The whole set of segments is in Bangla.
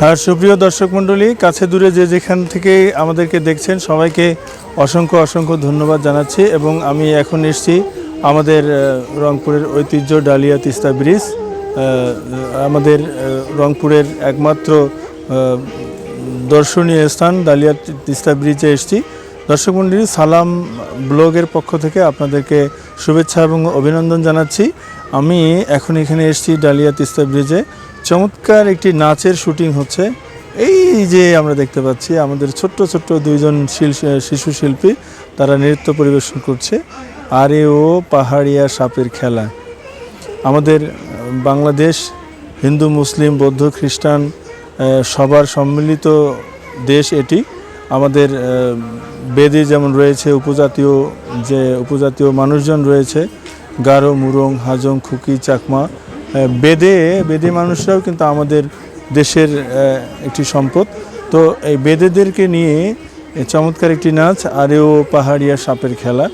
হ্যাঁ সুপ্রিয় দর্শক মণ্ডলী, কাছে দূরে যে যেখান থেকে আমাদেরকে দেখছেন, সবাইকে অসংখ্য অসংখ্য ধন্যবাদ জানাচ্ছি এবং আমি এখন এসেছি আমাদের রংপুরের ঐতিহ্য ডালিয়া তিস্তা ব্রিজ। আমাদের রংপুরের একমাত্র দর্শনীয় স্থান ডালিয়া তিস্তা ব্রিজে এসেছি। দর্শক মণ্ডলী, সালাম ব্লগের পক্ষ থেকে আপনাদেরকে শুভেচ্ছা এবং অভিনন্দন জানাচ্ছি। আমি এখন এখানে এসেছি ডালিয়া তিস্তা ব্রিজে। চমৎকার একটি নাচের শুটিং হচ্ছে। এই যে আমরা দেখতে পাচ্ছি, আমাদের ছোট্ট ছোট্ট দুইজন শিশু শিল্পী, তারা নৃত্য পরিবেশন করছে। আরে ও পাহাড়িয়া সাপের খেলা। আমাদের বাংলাদেশ হিন্দু, মুসলিম, বৌদ্ধ, খ্রিস্টান সবার সম্মিলিত দেশ এটি। আমাদের বেদে যেমন রয়েছে, উপজাতীয় যে উপজাতীয় মানুষজন রয়েছে গারো মুরং, হাজং, খুকি, চাকমা বেদে বেদে মানুষরাও কিন্তু আমাদের দেশের একটি সম্পদ। তো এই বেদেদেরকে নিয়ে চমৎকার একটি নাচ, আরেও পাহাড়িয়া সাপের খেলা।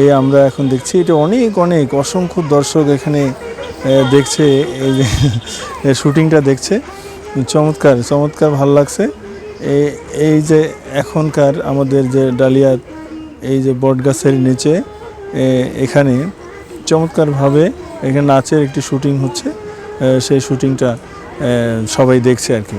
এই আমরা এখন দেখছি, এটা অনেক অনেক, অসংখ্য দর্শক এখানে দেখছে, এই যে শুটিংটা দেখছে। চমৎকার চমৎকার ভালো লাগছে। এই এই যে এখনকার আমাদের যে ডালিয়া, এই যে বটগাছের নিচে এখানে চমৎকারভাবে এখানে নাচের একটি শুটিং হচ্ছে। সেই শুটিংটা সবাই দেখছে আর কি।